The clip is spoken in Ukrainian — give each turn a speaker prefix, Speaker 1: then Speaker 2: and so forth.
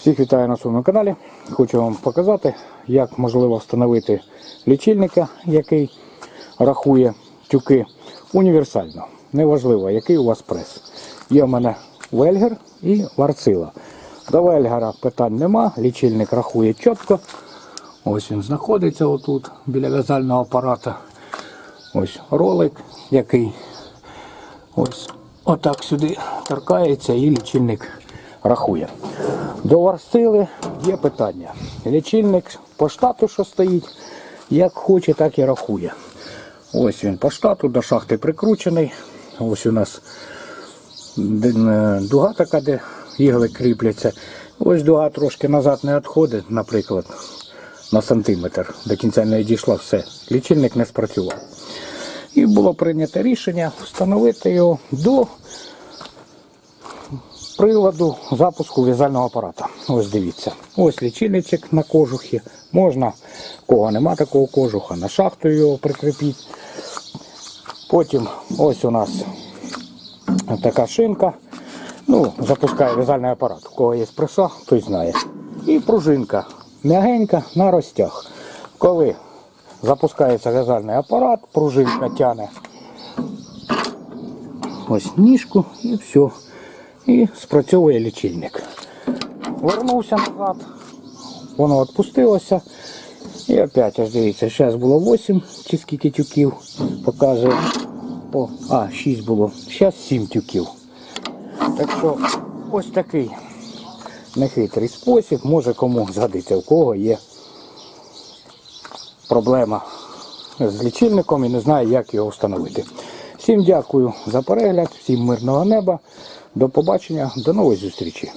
Speaker 1: Всіх вітаю на своєму каналі. Хочу вам показати, як можливо встановити лічильника, який рахує тюки універсально. Неважливо, який у вас прес. Є в мене вельгер і варцила. До вельгера питань нема, лічильник рахує чітко. Ось він знаходиться отут, біля в'язального апарата. Ось ролик, який ось отак сюди торкається і лічильник рахує. До варсили є питання. Лічильник по штату, що стоїть, як хоче, так і рахує. Ось він по штату до шахти прикручений. Ось у нас дуга така, де ігли кріпляться. Ось дуга трошки назад не відходить, наприклад, на сантиметр. До кінця не дійшла все. Лічильник не спрацював. І було прийнято рішення встановити його до приладу запуску в'язального апарата. Ось дивіться. Ось лічильничок на кожухі. Можна, кого нема такого кожуха, на шахту його прикріпіть. Потім ось у нас така шинка. Ну, запускає в'язальний апарат. У кого є преса, той знає. І пружинка м'ягенька на розтяг. Коли запускається в'язальний апарат, пружинка тяне ось ніжку і все. І спрацьовує лічильник. Вернувся назад, воно відпустилося. І опять, ось дивіться, зараз було 8 чи скільки тюків показує. О, а, 6 було. Зараз 7 тюків. Так що ось такий нехитрий спосіб, може кому згодиться, у кого є проблема з лічильником і не знає, як його встановити. Всім дякую за перегляд, всім мирного неба. До побачення, до нової зустрічі.